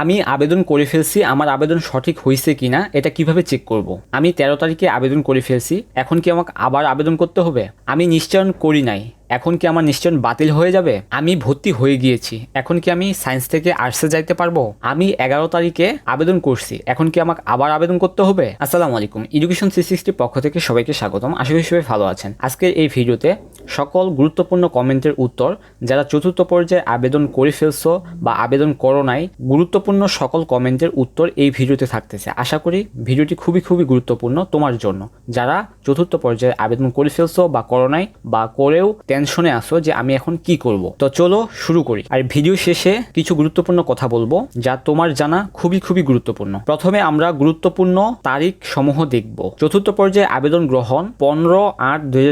আমি আবেদন করে ফেলছি, আমার আবেদন সঠিক হয়েছে কিনা, এটা কীভাবে চেক করব? আমি তেরো তারিখে আবেদন করে ফেলছি, এখন কি আমাকে আবার আবেদন করতে হবে? আমি নিশ্চয়ন করি নাই। এখন কি আমার নিশ্চয়ন বাতিল হয়ে যাবে? আমি ভর্তি হয়ে গিয়েছি। এখন কি আমি সায়েন্স থেকে আর্টসে যাইতে পারব? আমি এগারো তারিখে আবেদন করছি। এখন কি আমাকে আবার আবেদন করতে হবে? আসসালামু আলাইকুম। এডুকেশন থ্রি সিক্সটির পক্ষ থেকে সবাইকে স্বাগতম। আশা করি সবাই ভালো আছেন। আজকের এই ভিডিওতে সকল গুরুত্বপূর্ণ কমেন্টের উত্তর যারা চতুর্থ পর্যায়ে আবেদন করে ফেলছো বা আবেদন করো নাই, গুরুত্বপূর্ণ সকল কমেন্টের উত্তর এই ভিডিওতে থাকতেছে। আশা করি ভিডিওটি খুবই খুবই গুরুত্বপূর্ণ তোমার জন্য। যারা চতুর্থ পর্যায়ে আবেদন করে ফেলছো বা করো নাই বা করেও টেনশনে আসো যে আমি এখন কি করব? তো চলো শুরু করি। আর ভিডিও শেষে কিছু গুরুত্বপূর্ণ কথা বলব, যা তোমার জানা খুবই খুবই গুরুত্বপূর্ণ। প্রথমে আমরা গুরুত্বপূর্ণ তারিখ সমূহ দেখব। চতুর্থ পর্যায়ে আবেদন গ্রহণ পনেরো আট দুই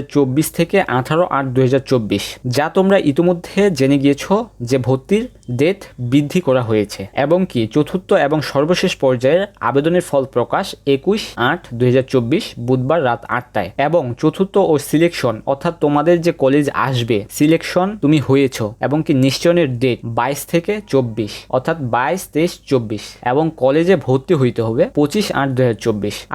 থেকে আঠারো আট দুই যা তোমরা ইতিমধ্যে জেনে গিয়েছো যে ভর্তির ডেট বৃদ্ধি করা হয়েছে, এবং কি চতুর্থ এবং সর্বশেষ পর্যায়ের আবেদনের ফল প্রকাশ একুশ আট দুই বুধবার রাত আটটায়, এবং চতুর্থ ও সিলেকশন অর্থাৎ তোমাদের যে কলেজ আসবে। সিলেকশন তুমি হয়েছো এবং কি নিশ্চয়নের ডেট বাইশ থেকে চব্বিশ, অর্থাৎ বাইশ তেইশ চব্বিশ এবং কলেজে ভর্তি হইতে হবে পঁচিশ আট দুই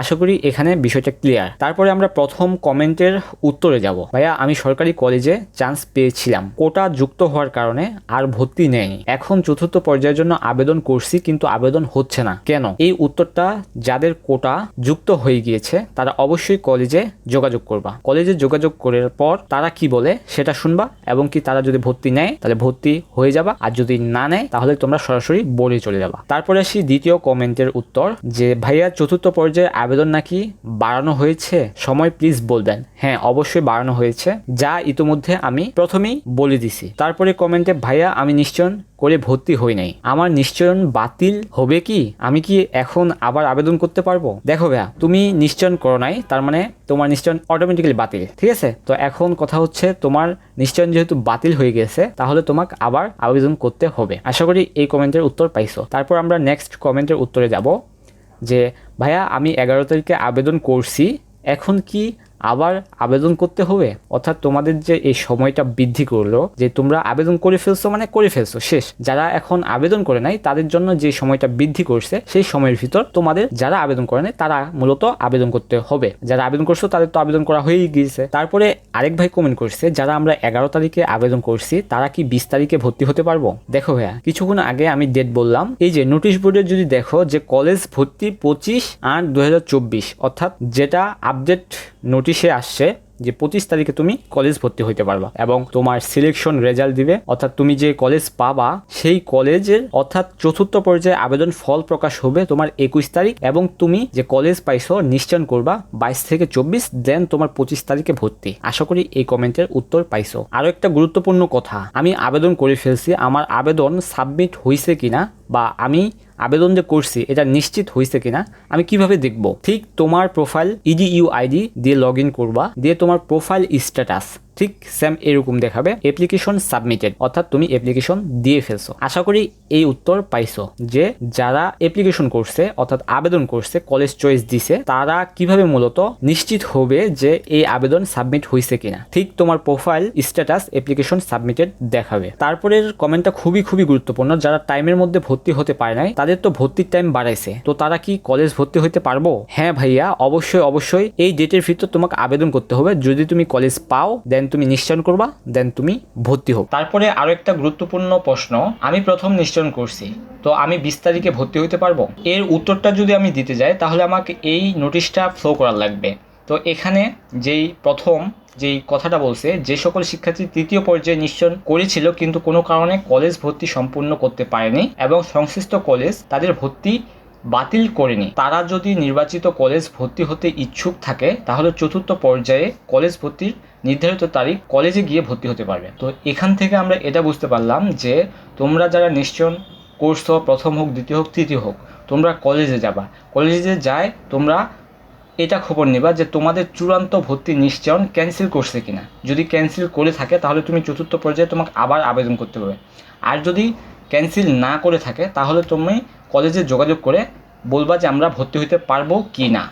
আশা করি এখানে বিষয়টা ক্লিয়ার তারপরে আমরা প্রথম কমেন্টের উত্তরে যাব। ভাইয়া, আমি সরকারি কলেজে চান্স পেয়েছিলাম। কোটা যুক্ত হওয়ার কারণে আর ভর্তি নেয়নি এখন চতুর্থ পর্যায়ের জন্য আবেদন করছি, কিন্তু আবেদন হচ্ছে না। কেন? এই উত্তরটা যাদের কোটা যুক্ত হয়ে গিয়েছে, তারা অবশ্যই কলেজে যোগাযোগ করবা। কলেজে যোগাযোগ করার পর তারা কি বলে? সেটা শুনবা এবং কি তারা যদি ভর্তি নেয়, তাহলে ভর্তি হয়ে যাবা। আর যদি না নেয়, তাহলে তোমরা সরাসরি বলে চলে যাবা। তারপরে আসি দ্বিতীয় কমেন্টের উত্তর যে, ভাইয়া, চতুর্থ পর্যায়ে আবেদন নাকি বাড়ানো হয়েছে? সময় প্লিজ বলবেন। হ্যাঁ অবশ্যই বাড়ানো হয়েছে। যা ইতোমধ্যে আমি প্রথমেই বলে দিছি। তারপরে কমেন্টে, ভাইয়া, আমি নিশ্চয় করে ভর্তি হই নাই। আমার নিশ্চয়ন বাতিল হবে কি? আমি কি এখন আবার আবেদন করতে পারব? দেখো ভাইয়া, তুমি নিশ্চয়ন করো নাই, তার মানে তোমার নিশ্চয়ন অটোমেটিক্যালি বাতিল, ঠিক আছে? তো এখন কথা হচ্ছে তোমার নিশ্চয়ন যেহেতু বাতিল হয়ে গেছে, তাহলে তোমাকে আবার আবেদন করতে হবে। আশা করি এই কমেন্টের উত্তর পাইছো। তারপর আমরা নেক্সট কমেন্টের উত্তরে যাব যে, ভাইয়া, আমি এগারো তারিখে আবেদন করছি, এখন কি আবার আবেদন করতে হবে? অর্থাৎ তোমাদের যে এই সময়টা বৃদ্ধি করল, যে তোমরা আবেদন করে ফেলছো মানে করে ফেলছো, শেষ। যারা এখন আবেদন করে নাই, তাদের জন্য যে সময়টা বৃদ্ধি করছে, সেই সময়ের ভিতর তোমাদের যারা আবেদন করে নাই, তারা মূলত আবেদন করতে হবে। যারা আবেদন করছ, তাদের তো আবেদন করা হয়েই গিয়েছে। তারপরে আরেক ভাই কমেন্ট করছে, যারা আমরা এগারো তারিখে আবেদন করছি, তারা কি বিশ তারিখে ভর্তি হতে পারব? দেখো ভাইয়া, কিছুক্ষণ আগে আমি ডেট বললাম, এই যে নোটিশ বোর্ডে যদি দেখো যে কলেজ ভর্তি পঁচিশ আট দু অর্থাৎ যেটা আপডেট নোটিশে আসছে যে পঁচিশ তারিখে তুমি কলেজ ভর্তি হইতে পারবা এবং তোমার সিলেকশন রেজাল্ট দিবে। অর্থাৎ তুমি যে কলেজ পাবা, সেই কলেজের অর্থাৎ চতুর্থ পর্যায়ে আবেদন ফল প্রকাশ হবে তোমার একুশ তারিখ এবং তুমি যে কলেজ পাইছো নিশ্চয়ন করবা বাইশ থেকে চব্বিশ দেন তোমার পঁচিশ তারিখে ভর্তি। আশা করি এই কমেন্টের উত্তর পাইছো। আরও একটা গুরুত্বপূর্ণ কথা, আমি আবেদন করে ফেলছি, আমার আবেদন সাবমিট হয়েছে কিনা বা আমি আবেদন যে করছি, এটা নিশ্চিত হয়েছে কিনা, আমি কীভাবে দেখব? ঠিক তোমার প্রোফাইল ইডি ইউ আইডি দিয়ে লগ ইন করবা, দিয়ে তোমার প্রোফাইল স্ট্যাটাস ঠিক সেম এরকম দেখাবে। অ্যাপ্লিকেশন সাবমিটেড অর্থাৎ তুমি অ্যাপ্লিকেশন দিয়ে ফেলছো। আশা করি এই উত্তর পাইছো যে যারা অ্যাপ্লিকেশন করছে, অর্থাৎ আবেদন করছে কলেজ চয়েস দিছে, তারা কীভাবে মূলত নিশ্চিত হবে যে এই আবেদন সাবমিট হয়েছে কিনা? ঠিক তোমার প্রোফাইল স্ট্যাটাস অ্যাপ্লিকেশন সাবমিটেড দেখাবে। তারপরের কমেন্টটা খুবই খুবই গুরুত্বপূর্ণ। যারা টাইমের মধ্যে ভর্তি হতে পারে নাই, তাদের তো ভর্তির টাইম বাড়াইছে। তো তারা কি কলেজ ভর্তি হতে পারব? হ্যাঁ ভাইয়া, অবশ্যই অবশ্যই। এই ডেটের ভিতর তোমাকে আবেদন করতে হবে। যদি তুমি কলেজ পাও দেন তুমি নিশ্চয়ন করবা দেন তুমি ভর্তি হোক তারপরে আরও একটা গুরুত্বপূর্ণ প্রশ্ন, আমি প্রথম নিশ্চয়ন করছি, তো আমি বিশ তারিখে ভর্তি হতে পারব? এর উত্তরটা যদি আমি দিতে যাই, তাহলে আমাকে এই নোটিশটা ফ্লো করার লাগবে। তো এখানে যেই প্রথম যেই কথাটা বলছে, যে সকল শিক্ষার্থী তৃতীয় পর্যায়ে নিশ্চয়ন করেছিল, কিন্তু কোনো কারণে কলেজ ভর্তি সম্পূর্ণ করতে পারেনি এবং সংশ্লিষ্ট কলেজ তাদের ভর্তি বাতিল করেনি। তারা যদি নির্বাচিত কলেজ ভর্তি হতে ইচ্ছুক থাকে, তাহলে চতুর্থ পর্যায়ে কলেজ ভর্তির নির্ধারিত তারিখ কলেজে গিয়ে ভর্তি হতে পারবে। তো এখান থেকে আমরা এটা বুঝতে পারলাম যে তোমরা যারা নিশ্চয়ন হোক, প্রথম হোক, দ্বিতীয় হোক, তৃতীয় হোক, তোমরা কলেজে যাবা। কলেজে যায় তোমরা এটা খবর নিবা যে তোমাদের চূড়ান্ত ভর্তি নিশ্চয়ন ক্যান্সেল করছে কিনা। যদি ক্যান্সেল করে থাকে তাহলে তুমি চতুর্থ পর্যায়ে তোমাকে আবার আবেদন করতে হবে। আর যদি ক্যান্সেল না করে থাকে তাহলে তুমি কলেজে যোগাযোগ করে বলবা যে আমরা ভর্তি হতে পারব কি না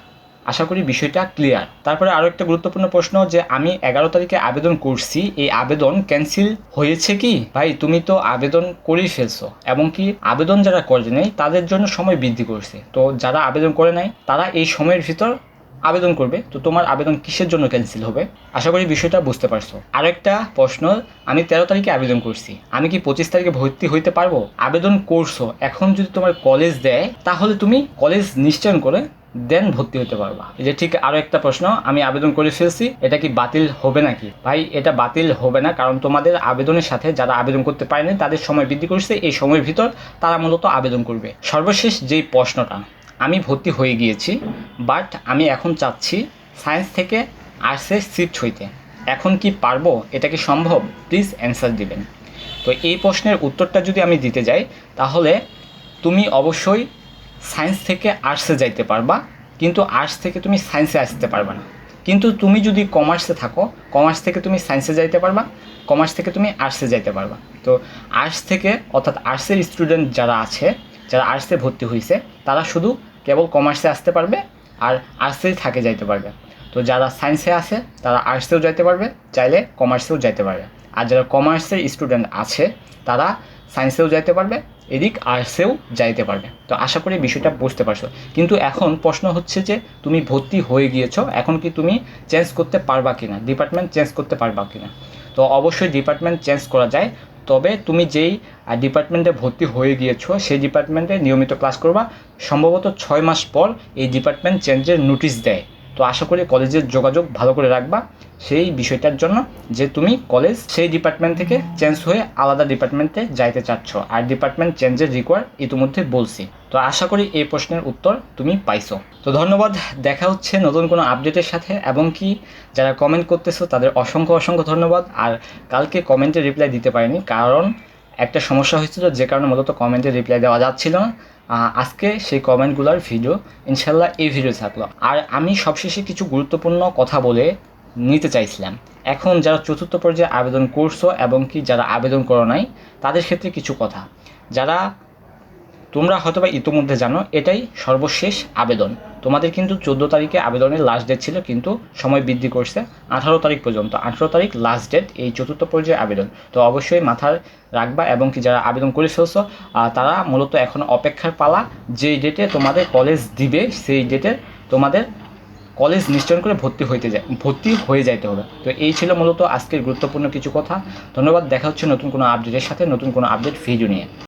আশা করি বিষয়টা ক্লিয়ার তারপরে আরও একটা গুরুত্বপূর্ণ প্রশ্ন যে আমি এগারো তারিখে আবেদন করছি, এই আবেদন ক্যান্সেল হয়েছে কি? ভাই, তুমি তো আবেদন করেই ফেলছো। এবং কি আবেদন যারা করে নেই, তাদের জন্য সময় বৃদ্ধি করছে। তো যারা আবেদন করে নাই, তারা এই সময়ের ভিতর আবেদন করবে, তো তোমার আবেদন কিসের জন্য ক্যান্সেল হবে? আশা করি বিষয়টা বুঝতে পারছ। আরেকটা প্রশ্ন, আমি তেরো তারিখে আবেদন করছি। আমি কি পঁচিশ তারিখে ভর্তি হইতে পারব? আবেদন করছ, এখন যদি তোমার কলেজ দেয়, তাহলে তুমি কলেজ নিশ্চয়ন করে দেন ভর্তি হতে পারবা। এই যে ঠিক আরও একটা প্রশ্ন, আমি আবেদন করে ফেলছি, এটা কি বাতিল হবে নাকি? ভাই, এটা বাতিল হবে না, কারণ তোমাদের আবেদনের সাথে যারা আবেদন করতে পারেনি তাদের সময় বৃদ্ধি করছে, এই সময়ের ভিতর তারা মূলত আবেদন করবে। সর্বশেষ যেই প্রশ্নটা, আমি ভর্তি হয়ে গিয়েছি বাট আমি এখন চাচ্ছি সায়েন্স থেকে আর্টসে শিফট হইতে। এখন কি পারব? এটা কি সম্ভব? প্লিজ অ্যান্সার দিবেন। তো এই প্রশ্নের উত্তরটা যদি আমি দিতে যাই, তাহলে তুমি অবশ্যই সায়েন্স থেকে আর্টসে যাইতে পারবা, কিন্তু আর্টস থেকে তুমি সায়েন্সে আসতে পারবা না। কিন্তু তুমি যদি কমার্সে থাকো, কমার্স থেকে তুমি সায়েন্সে যাইতে পারবা, কমার্স থেকে তুমি আর্টসে যাইতে পারবা। তো আর্টস থেকে, অর্থাৎ আর্টসের স্টুডেন্ট যারা আছে, যারা আর্টসে ভর্তি হয়েছে তারা শুধু কেবল কমার্সে আসতে পারবে আর আর্টসেই থাকে যাইতে পারবে। তো যারা সায়েন্সে আছে, তারা আর্টসেও যাইতে পারবে, চাইলে কমার্সেও যাইতে পারবে। আর যারা কমার্সের স্টুডেন্ট আছে, তারা সায়েন্সেও যাইতে পারবে, এদিক আর্টসেও যাইতে পারবে। তো আশা করি বিষয়টা বুঝতে পারছ। কিন্তু এখন প্রশ্ন হচ্ছে যে, তুমি ভর্তি হয়ে গিয়েছো, এখন কি তুমি চেঞ্জ করতে পারবা কিনা? ডিপার্টমেন্ট চেঞ্জ করতে পারবা কিনা? তো অবশ্যই ডিপার্টমেন্ট চেঞ্জ করা যায়। তবে তুমি যেই ডিপার্টমেন্টে ভর্তি হয়ে গিয়েছো, সেই ডিপার্টমেন্টে নিয়মিত ক্লাস করবা। সম্ভবত ছয় মাস পর এই ডিপার্টমেন্ট চেঞ্জের নোটিশ দেয়। তো আশা করি কলেজের যোগাযোগ ভালো করে রাখবা। সেই বিষয়টার জন্য যে তুমি কলেজ সেই ডিপার্টমেন্ট থেকে চেঞ্জ হয়ে আলাদা ডিপার্টমেন্টে যাইতে চাচ্ছ। আর ডিপার্টমেন্ট চেঞ্জের রিকোয়ার ইতিমধ্যে বলছি। তো আশা করি এই প্রশ্নের উত্তর তুমি পাইছো। তো ধন্যবাদ। দেখা হচ্ছে নতুন কোনো আপডেটের সাথে। এবং কি যারা কমেন্ট করতেছো, তাদের অসংখ্য অসংখ্য ধন্যবাদ। আর কালকে কমেন্টে রিপ্লাই দিতে পারিনি। কারণ একটা সমস্যা হয়েছিল, যে কারণে মূলত কমেন্টে রিপ্লাই দেওয়া যাচ্ছিল না। আজকে সেই কমেন্টগুলোর ভিডিও ইনশাল্লাহ এই ভিডিও থাকল। আর আমি সবশেষে কিছু গুরুত্বপূর্ণ কথা বলে নিতে চাইছিলাম। এখন যারা চতুর্থ পর্যায়ে আবেদন করছ এবং কি যারা আবেদন করো নাই, তাদের ক্ষেত্রে কিছু কথা। যারা, তোমরা হয়তোবা ইতোমধ্যে জানো, এটাই সর্বশেষ আবেদন। তোমাদের কিন্তু চোদ্দ তারিখে আবেদনের লাস্ট ডেট ছিল, কিন্তু সময় বৃদ্ধি করছে। আঠারো তারিখ পর্যন্ত, আঠারো তারিখ লাস্ট ডেট এই চতুর্থ পর্যায়ে আবেদন। তো অবশ্যই মাথায় রাখবা এবং কি যারা আবেদন করে ফেলছো তারা মূলত এখন অপেক্ষার পালা। যেই ডেটে তোমাদের কলেজ দিবে, সেই ডেটে তোমাদের কলেজ নিশ্চয়ন করে ভর্তি হইতে যায়, ভর্তি হয়ে যাইতে হবে। তো এই ছিল মূলত আজকের গুরুত্বপূর্ণ কিছু কথা। ধন্যবাদ, দেখা হচ্ছে নতুন কোনো আপডেটের সাথে, নতুন কোনো আপডেট ভিডিও নিয়ে।